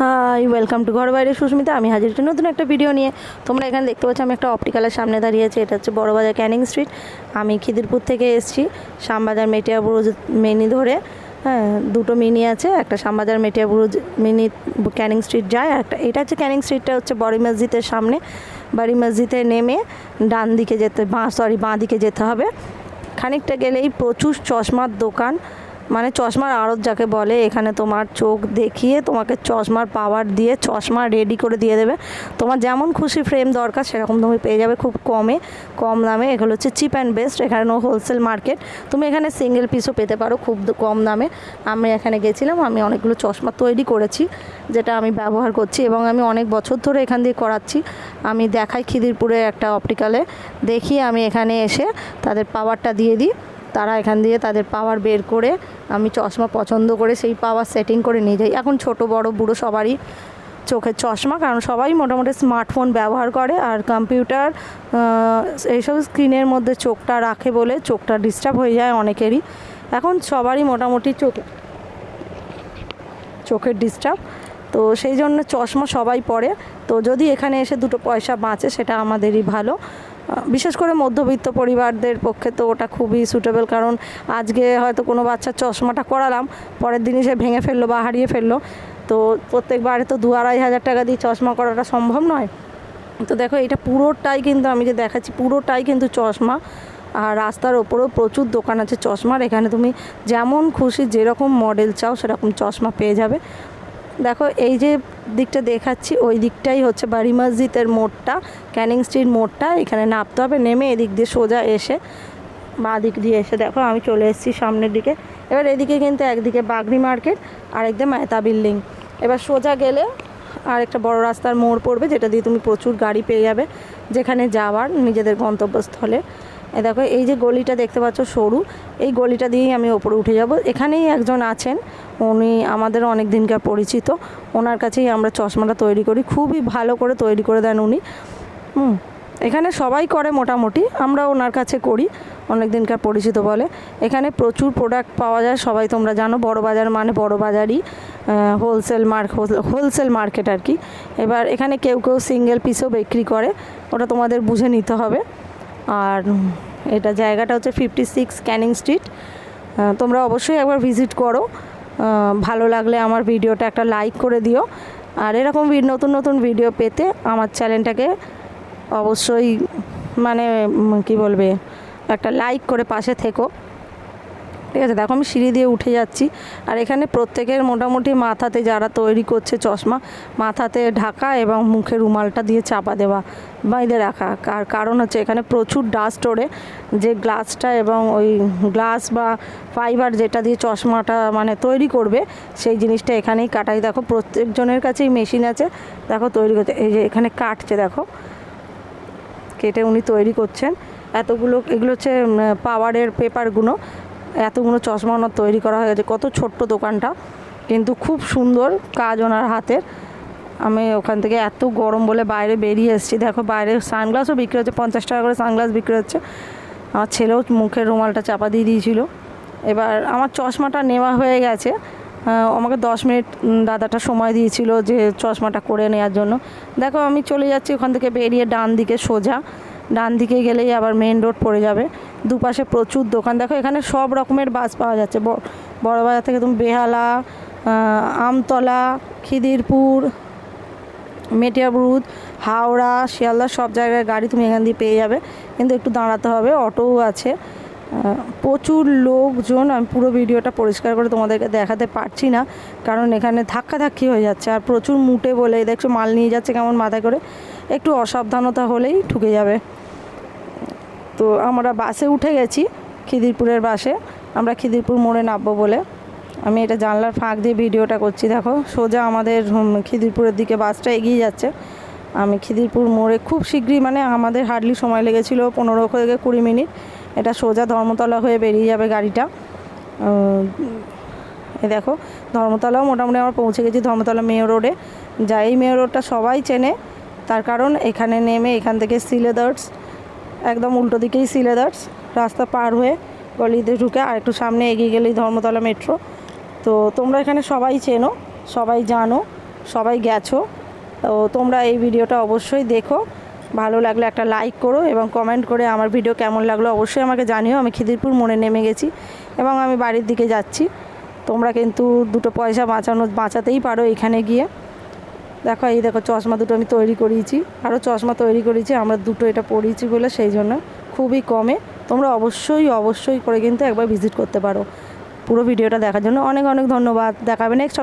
Hi welcome to ঘর বাইরে সুস্মিতা আমি হাজির হচ্ছি নতুন একটা ভিডিও নিয়ে। তোমরা এখানে দেখতে পাচ্ছ, আমি একটা অপটিক্যালের সামনে দাঁড়িয়ে আছি। এটা হচ্ছে বড়বাজার ক্যানিং স্ট্রিট। আমি খিদিরপুর থেকে এসেছি, শ্যামবাজার মেটিয়াবুরুজ মিনি ধরে। হ্যাঁ দুটো মিনি আছে, একটা শ্যামবাজার মেটিয়াবুরুজ মিনি ক্যানিং স্ট্রিট যায়, আর একটা এটা হচ্ছে ক্যানিং স্ট্রিটটা হচ্ছে বড়ি মসজিদের সামনে। বাড়ি মসজিদে নেমে ডান দিকে যেতে, বাঁ সরি বাঁ দিকে যেতে হবে। খানিকটা গেলেই প্রচুর চশমার দোকান। মানে চশমার আড়ত যাকে বলে, এখানে তোমার চোখ দেখিয়ে তোমাকে চশমার পাওয়ার দিয়ে চশমা রেডি করে দিয়ে দেবে। তোমার যেমন খুশি ফ্রেম দরকার, সেরকম তুমি পেয়ে যাবে খুব কমে, কম দামে। এগুলো হচ্ছে চিপ অ্যান্ড বেস্ট এখানে হোলসেল মার্কেট তুমি এখানে সিঙ্গেল পিসও পেতে পারো খুব কম দামে। আমি এখানে গেছিলাম, আমি অনেকগুলো চশমা তৈরি করেছি, যেটা আমি ব্যবহার করছি এবং আমি অনেক বছর ধরে এখান দিয়ে করাচ্ছি। আমি দেখাই খিদিরপুরে একটা অপটিক্যালে দেখি আমি এখানে এসে তাদের পাওয়ারটা দিয়ে দিই। তারা এখান দিয়ে তাদের পাওয়ার বের করে আমি চশমা পছন্দ করে সেই পাওয়ার সেটিং করে নিয়ে যাই। এখন ছোট, বড়, বুড়ো সবারই চোখের চশমা, কারণ সবাই মোটামুটি স্মার্টফোন ব্যবহার করে আর কম্পিউটার এইসব স্ক্রিনের মধ্যে চোখটা রাখে বলে চোখটা ডিস্টার্ব হয়ে যায় অনেকেরই। এখন সবারই মোটামুটি চোখে, চোখের ডিস্টার্ব তো সেই জন্য চশমা সবাই পরে। তো যদি এখানে এসে দুটো পয়সা বাঁচে সেটা আমাদেরই ভালো। বিশেষ করে মধ্যবিত্ত পরিবারদের পক্ষে তো ওটা খুবই সুটেবল কারণ আজকে হয়তো কোনো বাচ্চার চশমাটা করালাম, পরের দিনই সে ভেঙে ফেলল বা হারিয়ে ফেলল। তো প্রত্যেকবারে তো দু আড়াই হাজার টাকা দিয়ে চশমা করাটা সম্ভব নয়। তো দেখো, এটা পুরোটাই কিন্তু আমি যে দেখাচ্ছি, পুরোটাই কিন্তু চশমা। আর রাস্তার ওপরেও প্রচুর দোকান আছে চশমার, এখানে তুমি যেমন খুশি যেরকম মডেল চাও সেরকম চশমা পেয়ে যাবে। দেখো, এই যে দিকটা দেখাচ্ছি, ওই দিকটাই হচ্ছে বাড়ি মসজিদের মোড়টা, ক্যানিং স্ট্রিট মোড়টা। এখানে নামতে হবে, নেমে এদিক দিয়ে সোজা এসে বাঁ দিক দিয়ে এসে দেখো, আমি চলে এসেছি সামনের দিকে। এবার এদিকে কিন্তু একদিকে বাগরি মার্কেট আর একদিকে মেহতা বিল্ডিং। এবার সোজা গেলে আর একটা বড় রাস্তার মোড় পড়বে, যেটা দিয়ে তুমি প্রচুর গাড়ি পেয়ে যাবে যেখানে যাওয়ার নিজেদের গন্তব্যস্থলে। এ দেখো, এই যে গলিটা দেখতে পাচ্ছ, সরু, এই গলিটা দিয়েই আমি ওপরে উঠে যাব। এখানেই একজন আছেন, উনি আমাদের অনেক দিনকার পরিচিত। ওনার কাছেই আমরা চশমাটা তৈরি করি, খুবই ভালো করে তৈরি করে দেন উনি। হুম, এখানে সবাই করে মোটামুটি, আমরা ওনার কাছে করি, অনেক দিনকার পরিচিত বলে। এখানে প্রচুর প্রোডাক্ট পাওয়া যায়, সবাই তোমরা জানো, বড় বাজার মানে বড় বাজারই হোলসেল মার্ক হোলসেল মার্কেট আর কি। এবার এখানে কেউ কেউ সিঙ্গেল পিসও বিক্রি করে, ওটা তোমাদের বুঝে নিতে হবে। আর এটা জায়গাটা হচ্ছে ফিফটি সিক্স ক্যানিং স্ট্রিট তোমরা অবশ্যই একবার ভিজিট করো। ভালো লাগলে আমার ভিডিওটা একটা লাইক করে দিও। আর এরকম নতুন নতুন ভিডিও পেতে আমার চ্যানেলটাকে অবশ্যই মানে কি বলবে? একটা লাইক করে পাশে থেকো। ঠিক আছে, দেখো আমি সিঁড়ি দিয়ে উঠে যাচ্ছি। আর এখানে প্রত্যেকের মোটামুটি মাথাতে যারা তৈরি করছে চশমা, মাথাতে ঢাকা এবং মুখে রুমালটা দিয়ে চাপা দেওয়া বাইরে রাখা। আর কারণ হচ্ছে এখানে প্রচুর ডাস্ট ওড়ে। যে গ্লাসটা এবং ওই গ্লাস বা ফাইবার যেটা দিয়ে চশমাটা মানে তৈরি করবে, সেই জিনিসটা এখানেই কাটাই। দেখো প্রত্যেকজনের কাছেই মেশিন আছে। দেখো তৈরি করতে, এই যে এখানে কাটছে, দেখো। কেটে উনি তৈরি করছেন। এতগুলো, এগুলো হচ্ছে পাওয়ারের পেপারগুলো এতগুলো চশমা ওনার তৈরি করা হয়ে গেছে। কত ছোট্ট দোকানটা। কিন্তু খুব সুন্দর কাজ ওনার হাতের। আমি ওখান থেকে এত গরম বলে বাইরে বেরিয়ে এসেছি। দেখো বাইরে সানগ্লাসও বিক্রি হচ্ছে, পঞ্চাশ টাকা করে সানগ্লাস বিক্রি হচ্ছে। আমার ছেলেও মুখের রুমালটা চাপা দিয়ে দিয়েছিল। এবার আমার চশমাটা নেওয়া হয়ে গেছে। আমাকে দশ মিনিট দাদাটা সময় দিয়েছিল যে চশমাটা করে নেওয়ার জন্য। দেখো আমি চলে যাচ্ছি ওখান থেকে বেরিয়ে ডান দিকে সোজা। ডান দিকে গেলেই আবার মেন রোড পড়ে যাবে। দুপাশে প্রচুর দোকান। দেখো, এখানে সব রকমের বাস পাওয়া যাচ্ছে। বড় বাজার থেকে তুমি বেহালা আমতলা, খিদিরপুর মেটিয়াবুরুদ হাওড়া, শিয়ালদা, সব জায়গায় গাড়ি তুমি এখান দিয়ে পেয়ে যাবে। কিন্তু একটু দাঁড়াতে হবে, অটোও আছে। প্রচুর লোকজন, আমি পুরো ভিডিওটা পরিষ্কার করে তোমাদেরকে দেখাতে পারছি না, কারণ এখানে ধাক্কাধাক্কি হয়ে যাচ্ছে আর প্রচুর মুটে বলে দেখছ, মাল নিয়ে যাচ্ছে কেমন মাথায় করে। একটু অসাবধানতা হলেই ঠুকে যাবে। তো আমরা বাসে উঠে গেছি খিদিরপুরের বাসে। আমরা খিদিরপুর মোড়ে নামবো বলে। আমি এটা জানলার ফাঁক দিয়ে ভিডিওটা করছি, দেখো। সোজা আমাদের খিদিরপুরের দিকে বাসটা এগিয়ে যাচ্ছে। আমি খিদিরপুর মোড়ে খুব শীঘ্রই মানে আমাদের হার্ডলি সময় লেগেছিল পনেরো থেকে কুড়ি মিনিট। এটা সোজা ধর্মতলা হয়ে বেরিয়ে যাবে গাড়িটা। এই দেখো, ধর্মতলাও মোটামুটি আমরা পৌঁছে গেছি ধর্মতলা মেয়র রোডে। যা এই মেয়র রোডটা সবাই চেনে, তার কারণ এখানে নেমে এখান থেকে সিলেদার্স একদম উল্টো দিকেই সিলেদার্স, রাস্তা পার হয়ে গলিতে ঢুকে আর একটু সামনে এগিয়ে গেলেই ধর্মতলা মেট্রো। তো তোমরা এখানে সবাই চেনো, সবাই জানো, সবাই গেছো। তো তোমরা এই ভিডিওটা অবশ্যই দেখো। ভালো লাগলে একটা লাইক করো এবং কমেন্ট করে আমার ভিডিও কেমন লাগল অবশ্যই আমাকে জানিও। আমি খিদিরপুর মোড়ে নেমে গেছি এবং আমি বাড়ির দিকে যাচ্ছি। তোমরা কিন্তু দুটো পয়সা বাঁচানো, বাঁচাতেই পারো এখানে গিয়ে। দেখো, এই দেখো, চশমা দুটো আমি তৈরি করিয়েছি। আরও চশমা তৈরি করেছি, আমরা দুটো এটা পরিয়েছি বলে সেই জন্য খুবই কমে। তোমরা অবশ্যই অবশ্যই করে কিন্তু একবার ভিজিট করতে পারো। পুরো ভিডিওটা দেখার জন্য অনেক অনেক ধন্যবাদ। দেখাবে নেক্সট